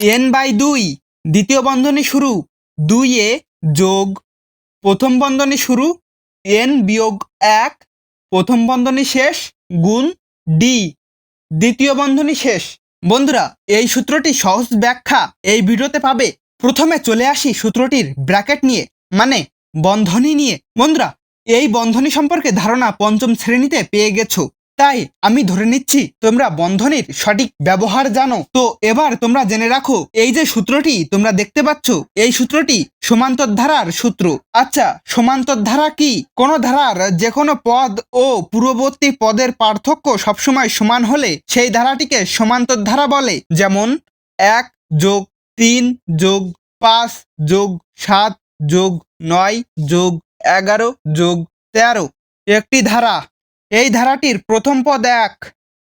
N by দুই, দ্বিতীয় বন্ধনী শুরু। দুই এ যোগ, প্রথম বন্ধনী শুরু। এন বিয়োগ এক, প্রথম বন্ধনী শেষ, গুণ ডি। দ্বিতীয় বন্ধনী শেষ। বন্ধুরা, এই সূত্রটি সহজ ব্যাখ্যা। এই ভিডিওতে পাবে। প্রথমে চলে আসি সূত্রটির ব্র্যাকেট নিয়ে মানে বন্ধনী নিয়ে। বন্ধুরা, এই বন্ধনী সম্পর্কে ধারণা পঞ্চম শ্রেণীতে পেয়ে গেছো। তাই আমি ধরে নিচ্ছি, তোমরা বন্ধনীর সঠিক ব্যবহার জানো। তো এবার তোমরা জেনে রাখো, এই যে সূত্রটি তোমরা দেখতে পাচ্ছ, এই সূত্রটি সমান্তর ধারার সূত্র। আচ্ছা সমান্তর ধারা কি? কোন ধারার যে কোনো পদ ও পূর্ববর্তী পদের পার্থক্য সবসময় সমান হলে সেই ধারাটিকে সমান্তর ধারা বলে। যেমন, এক যোগ তিন যোগ পাঁচ যোগ সাত যোগ নয় যোগ এগারো যোগ তেরো। একটি ধারা এই ধারাটির প্রথম পদ এক,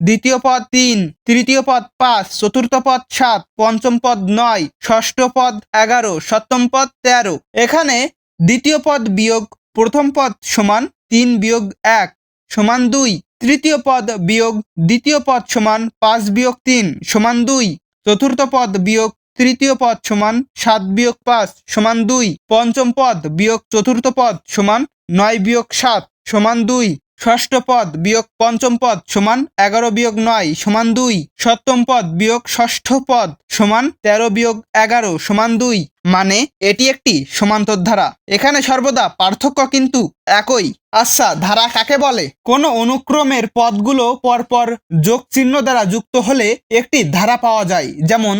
দ্বিতীয় পদ তিন, তৃতীয় পদ পাঁচ, চতুর্থ পদ সাত, পঞ্চম পদ নয়, ষষ্ঠ পদ এগারো, সপ্তম পদ তেরো। এখানে দ্বিতীয় পদ বিয়োগ, প্রথম পদ সমান তিন বিয়োগ এক সমান দুই, তৃতীয় পদ বিয়োগ, দ্বিতীয় পদ সমান পাঁচ বিয়োগ তিন সমান দুই, চতুর্থ পদ বিয়োগ, তৃতীয় পদ সমান সাত বিয়োগ পাঁচ সমান দুই, পঞ্চম পদ বিয়োগ, চতুর্থ পদ সমান নয় বিয়োগ সাত সমান দুই ষষ্ঠ পদ বিয়োগ পঞ্চম পদ সমান এগারো বিয়োগ নয় সমান দুই। সপ্তম পদ বিয়োগ ষষ্ঠ পদ সমান তেরো বিয়োগ এগারো সমান দুই। মানে এটি একটি সমান্তর ধারা। এখানে সর্বদা পার্থক্য কিন্তু একই। আচ্ছা ধারা কাকে বলে? কোনো অনুক্রমের পদগুলো পরপর যোগ চিহ্ন দ্বারা যুক্ত হলে একটি ধারা পাওয়া যায়। যেমন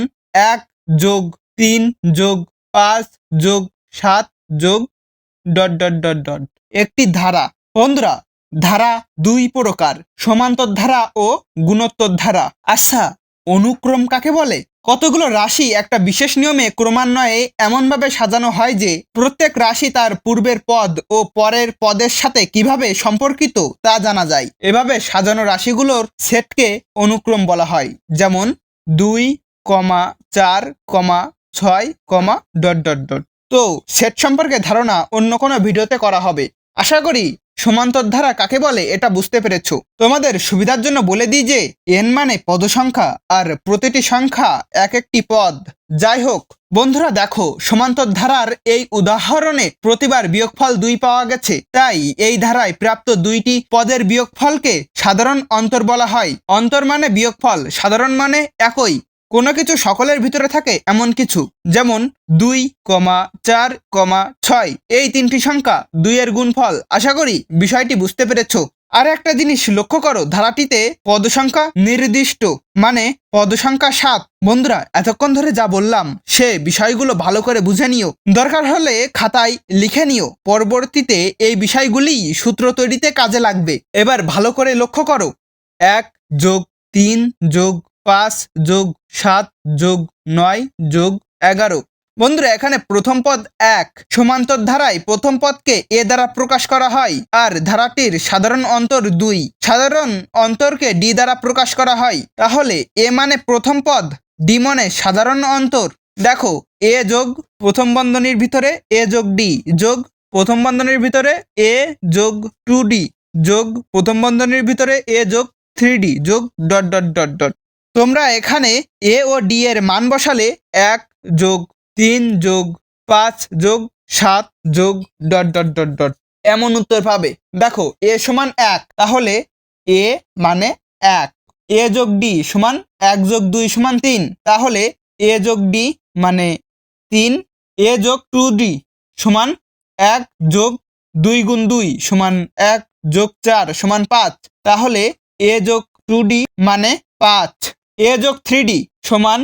এক যোগ তিন যোগ পাঁচ যোগ সাত যোগ ডট ডট ডট ডট। একটি ধারা। বন্ধুরা ধারা দুই প্রকার সমান্তর ধারা ও গুণোত্তর ধারা আচ্ছা অনুক্রম কাকে বলে? কতগুলো রাশি একটা বিশেষ নিয়মে ক্রমান্বয়ে এমনভাবে সাজানো হয় যে, প্রত্যেক রাশি তার পূর্বের পদ ও পরের পদের সাথে কীভাবে সম্পর্কিত তা জানা যায়। এভাবে সাজানো রাশিগুলোর সেটকে অনুক্রম বলা হয়, যেমন দুই, কমা, চার, কমা, ছয়, কমা, ডট ডট ডট। তো সেট সম্পর্কে ধারণা অন্য কোনো ভিডিওতে করা হবে। আশা করি সমান্তর ধারা কাকে বলে এটা বুঝতে পেরেছ? তোমাদের সুবিধার জন্য বলে দিই যে এন মানে পদ সংখ্যা আর প্রতিটি সংখ্যা এক একটি পদ। যাই হোক, বন্ধুরা দেখো সমান্তর ধারার এই উদাহরণে প্রতিবার বিয়োগফল দুই পাওয়া গেছে। তাই এই ধারায় প্রাপ্ত দুইটি পদের বিয়োগফলকে সাধারণ অন্তর বলা হয়। অন্তর মানে বিয়োগফল, সাধারণ মানে একই। কোনো কিছু সকলের ভিতরে থাকে, এমন কিছু। যেমন, দুই, কমা, চার, কমা, ছয়। এই তিনটি সংখ্যা দুইয়ের গুণফল। আশা করি বিষয়টি বুঝতে পেরেছ। আর একটা জিনিস লক্ষ্য করো, ধারাটিতে পদ সংখ্যা নির্দিষ্ট মানে পদ সংখ্যা সাত। বন্ধুরা, এতক্ষণ ধরে যা বললাম, সে বিষয়গুলো ভালো করে বুঝে নিও। দরকার হলে খাতায় লিখে নিও। পরবর্তীতে এই বিষয়গুলি সূত্র তৈরিতে কাজে লাগবে। এবার ভালো করে লক্ষ্য করো। এক যোগ তিন যোগ পাঁচ যোগ সাত যোগ নয় যোগ এগারো। বন্ধুরা, এখানে প্রথম পদ এক। সমান্তর ধারায় প্রথম পদকে এ দ্বারা প্রকাশ করা হয়, আর ধারাটির সাধারণ অন্তর দুই। সাধারণ অন্তরকে ডি দ্বারা প্রকাশ করা হয়। তাহলে এ মানে প্রথম পদ, ডি মানে সাধারণ অন্তর। দেখো, এ যোগ প্রথম বন্ধনীর ভিতরে এ যোগ ডি, যোগ প্রথম বন্ধনীর ভিতরে এ যোগ টু ডি, যোগ প্রথম বন্ধনীর ভিতরে এ যোগ থ্রি ডি, যোগ ডট ডট ডট ডট। তোমরা এখানে এ ও ডি এর মান বসালে এক যোগ তিন যোগ পাঁচ যোগ সাত যোগ ডট ডট ডট ডট। এমন উত্তর পাবে। দেখো, এ সমান এক, তাহলে এ মানে এক। এ যোগ ডি সমান এক যোগ দুই সমান তিন, তাহলে এ যোগ ডি মানে তিন, এ যোগ টু ডি সমান এক যোগ দুই গুণ দুই সমান এক যোগ চার সমান পাঁচ, তাহলে এ যোগ টু ডি মানে পাঁচ। এ যোগ থ্রি ডি সমান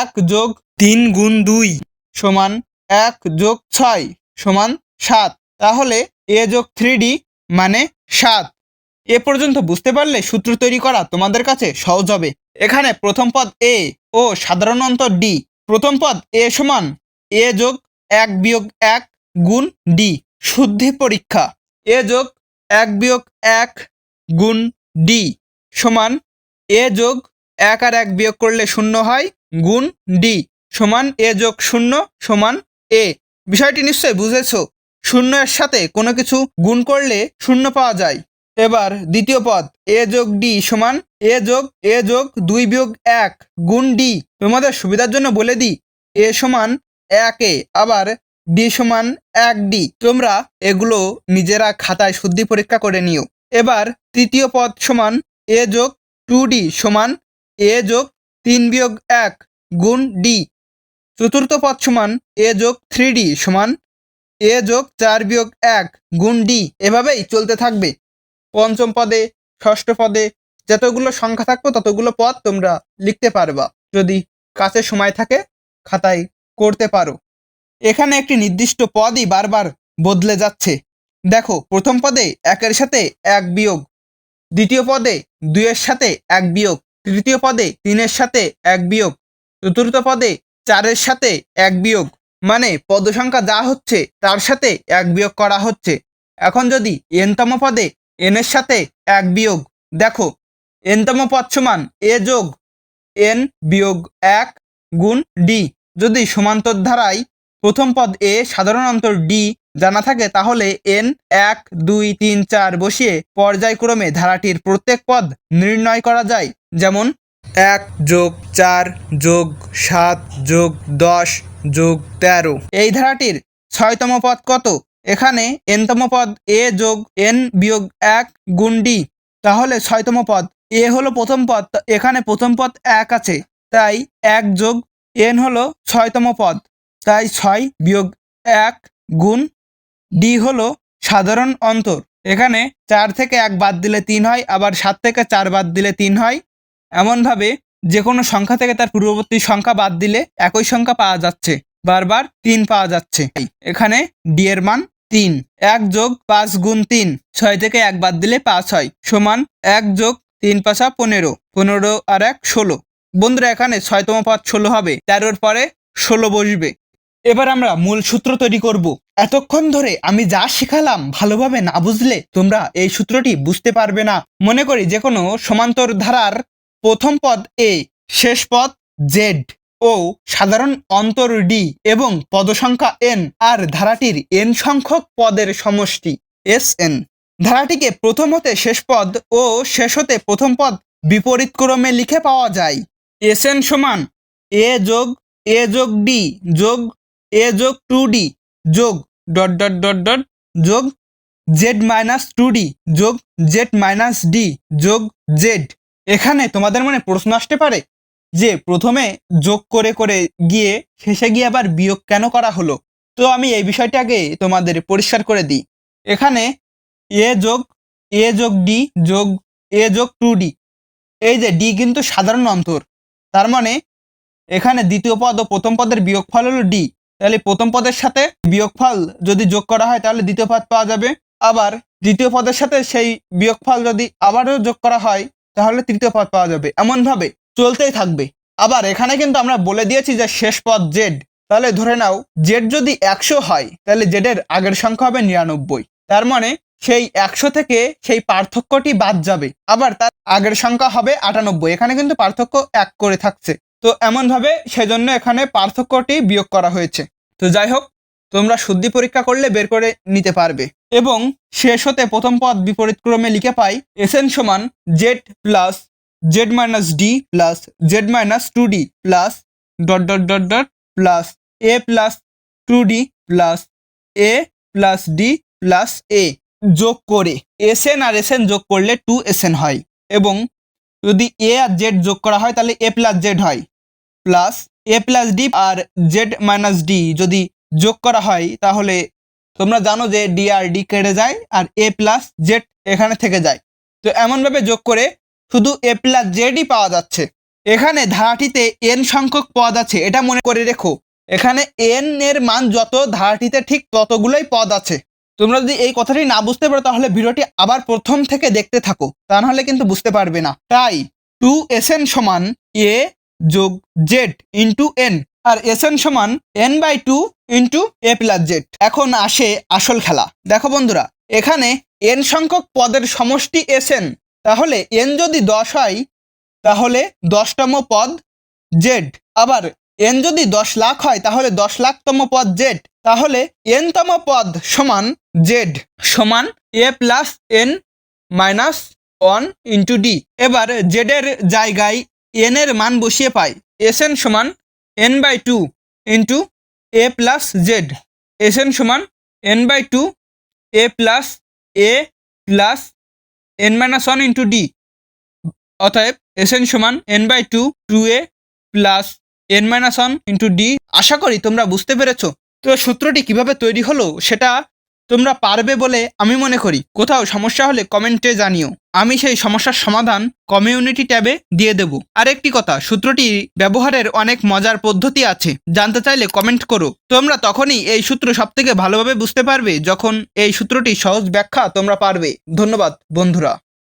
এক যোগ তিন গুণ দুই সমান এক যোগ ছয় সমান সাত। তাহলে এ যোগ থ্রি ডি মানে সাত। এ পর্যন্ত বুঝতে পারলে সূত্র তৈরি করা তোমাদের কাছে সহজ হবে। এখানে প্রথম পদ এ ও সাধারণ অন্তর ডি। প্রথম পদ এ সমান এ যোগ এক বিয়োগ এক গুণ ডি, শুদ্ধি পরীক্ষা। এ যোগ এক বিয়োগ এক গুণ ডি সমান এ যোগ এক আর এক বিয়োগ করলে শূন্য হয়, গুণ ডি সমান এ যোগ শূন্য সমান এ বিষয়টি নিশ্চয় বুঝেছ। শূন্য এর সাথে কোনো কিছু গুণ করলে শূন্য পাওয়া যায়। এবার দ্বিতীয় পদ এ যোগ ডি সমান এ যোগ এ যোগ দুই বিয়োগ এক, গুণ ডি তোমাদের সুবিধার জন্য বলে দিই এ সমান এক এ, আবার ডি সমান এক ডি তোমরা এগুলো নিজেরা খাতায় শুদ্ধি পরীক্ষা করে নিও। এবার তৃতীয় পদ সমান এ যোগ টু ডি সমান এ যোগ তিন বিয়োগ এক গুণ ডি। চতুর্থ পদ সমান এ যোগ থ্রি ডি সমান এ যোগ চার বিয়োগ এক গুণ ডি। এভাবেই চলতে থাকবে। পঞ্চম পদে, ষষ্ঠ পদে যতগুলো সংখ্যা থাকবে ততগুলো পদ তোমরা লিখতে পারবা। যদি কাছে সময় থাকে খাতায় করতে পারো। এখানে একটি নির্দিষ্ট পদই বারবার বদলে যাচ্ছে। দেখো, প্রথম পদে একের সাথে এক বিয়োগ, দ্বিতীয় পদে দুইয়ের সাথে এক বিয়োগ তৃতীয় পদে তিনের সাথে এক বিয়োগ, চতুর্থ পদে চারের সাথে এক বিয়োগ মানে পদ সংখ্যা যা হচ্ছে তার সাথে এক বিয়োগ করা হচ্ছে। এখন যদি এনতম পদে এনের সাথে এক বিয়োগ, দেখো, এনতম পদ সমান এ যোগ এন বিয়োগ এক গুণ ডি। যদি সমান্তর ধারায় প্রথম পদ এ, সাধারণ অন্তর ডি জানা থাকে, তাহলে এন এক, দুই, তিন, চার বসিয়ে পর্যায়ক্রমে ধারাটির প্রত্যেক পদ নির্ণয় করা যায়। যেমন, এক যোগ চার যোগ সাত যোগ দশ যোগ তেরো। এই ধারাটির ছয়তম পদ কত? এখানে এনতম পদ এ যোগ এন বিয়োগ এক গুণ ডি তাহলে ছয়তম পদ এ হলো প্রথম পদ এখানে প্রথম পদ এক আছে। তাই এক যোগ এন হলো ছয়তম পদ। তাই ছয় বিয়োগ এক গুণ ডি হলো সাধারণ অন্তর। এখানে চার থেকে এক বাদ দিলে তিন হয়, আবার সাত থেকে চার বাদ দিলে তিন হয়। এমনভাবে যে কোনো সংখ্যা থেকে তার পূর্ববর্তী সংখ্যা বাদ দিলে একই সংখ্যা পাওয়া যাচ্ছে। বারবার তিন পাওয়া যাচ্ছে। এখানে ডি এর মান তিন। এক যোগ পাঁচ গুণ তিন, ছয় থেকে এক বাদ দিলে পাঁচ হয়, সমান এক যোগ তিন পাঁচা পনেরো। পনেরো আর এক ষোলো। বন্ধুরা, এখানে ছয়তম পদ ষোলো হবে, তেরোর পরে ষোলো বসবে। এবার আমরা মূল সূত্র তৈরি করব। এতক্ষণ ধরে আমি যা শিখালাম ভালোভাবে না বুঝলে তোমরা এই সূত্রটি বুঝতে পারবে না। মনে করি যে কোনো সমান্তর ধারার প্রথম পদ এ শেষ পদ জেড ও সাধারণ অন্তর ডি এবং পদসংখ্যা এন আর ধারাটির এন সংখ্যক পদের সমষ্টি এস এন ধারাটিকে প্রথম হতে শেষ পদ ও শেষ হতে প্রথম পদ বিপরীত ক্রমে লিখে পাওয়া যায়। এস এন সমান এ যোগ এ যোগ ডি যোগ এ যোগ টু ডি যোগ ডট ডট ডট ডট যোগ জেড মাইনাস টু ডি যোগ জেড মাইনাস ডি যোগ জেড এখানে তোমাদের মনে প্রশ্ন আসতে পারে যে প্রথমে যোগ করে করে গিয়ে, শেষে গিয়ে আবার বিয়োগ কেন করা হলো? তো আমি এই বিষয়টাকে তোমাদের পরিষ্কার করে দিই। এখানে এ যোগ এ যোগ ডি যোগ এ যোগ টু ডি এই যে ডি কিন্তু সাধারণ অন্তর। তার মানে এখানে দ্বিতীয় পদ ও প্রথম পদের বিয়োগফল হলো ডি তাহলে প্রথম পদের সাথে বিয়োগফল যদি যোগ করা হয়, তাহলে দ্বিতীয় পদ পাওয়া যাবে। আবার দ্বিতীয় পদের সাথে সেই বিয়োগফল যদি আবারও যোগ করা হয়, তাহলে তৃতীয় পদ পাওয়া যাবে। এমনভাবে চলতেই থাকবে। আবার এখানে কিন্তু আমরা বলে দিয়েছি যে শেষ পদ জেড তাহলে ধরে নাও জেড যদি একশো হয়, তাহলে জেডের আগের সংখ্যা হবে নিরানব্বই। তার মানে সেই একশো থেকে সেই পার্থক্যটি বাদ যাবে। আবার তার আগের সংখ্যা হবে আটানব্বই। এখানে কিন্তু পার্থক্য এক করে থাকছে। তো এমনভাবে সেজন্য এখানে পার্থক্যটি বিয়োগ করা হয়েছে। তো যাই হোক তোমরা শুদ্ধি পরীক্ষা করলে বের করে নিতে পারবে। এবং শেষ হতে প্রথম পদ বিপরীত ক্রমে লিখে পাই এসএন সমান Z plus Z minus D plus Z minus two D plus dot dot dot dot plus A plus two D plus A plus D plus A যোগ করে এসএন আর এসএন যোগ করলে টু এসএন হয়। এবং যদি এ আর Z যোগ করা হয়, তাহলে এ প্লাস জেড হয়। প্লাস এ প্লাস ডি আর জেড মাইনাস ডি যদি যোগ করা হয়, তাহলে তোমরা জানো যে ডি আর ডি কেটে যায় আর এ প্লাস জেড এখানে থেকে যায়। তো এমনভাবে যোগ করে শুধু এ প্লাস জেডই পাওয়া যাচ্ছে। এখানে ধারাটিতে এন সংখ্যক পদ আছে, এটা মনে করে রেখো। এখানে এন এর মান যত ধারাটিতে ঠিক ততগুলোই পদ আছে। তোমরা যদি এই কথাটি না বুঝতে পারো, তাহলে ভিডিওটি আবার প্রথম থেকে দেখতে থাকো। তা নাহলে কিন্তু বুঝতে পারবে না। তাই টু এস এন সমান এ যোগ জেড ইন্টু এন আর এস এন সমান N by two into A plus Z এখন আসে আসল খেলা। দেখো বন্ধুরা, এখানে এন সংখ্যক পদের সমষ্টি এস এন তাহলে এন যদি দশ হয়, তাহলে দশতম পদ জেড আবার এন যদি দশ লাখ হয়, তাহলে দশ লাখতম পদ জেড তাহলে এনতম পদ সমান জেড সমান A plus N minus one into D এবার জেডের জায়গায় এন এর মান বসিয়ে পাই। এস এন সমান N by two into A plus Z S N সমান N by two A plus A plus N minus one into D অতএব এস এন সমান N by two two A plus N minus one into D আশা করি তোমরা বুঝতে পেরেছ। তো সূত্রটি কীভাবে তৈরি হলো সেটা তোমরা পারবে বলে আমি মনে করি। কোথাও সমস্যা হলে কমেন্টে জানিও। আমি সেই সমস্যার সমাধান কমিউনিটি ট্যাবে দিয়ে দেব। আরেকটি কথা, সূত্রটি ব্যবহারের অনেক মজার পদ্ধতি আছে। জানতে চাইলে কমেন্ট করো। তোমরা তখনই এই সূত্র সবথেকে ভালোভাবে বুঝতে পারবে যখন এই সূত্রটি সহজ ব্যাখ্যা তোমরা পারবে। ধন্যবাদ, বন্ধুরা।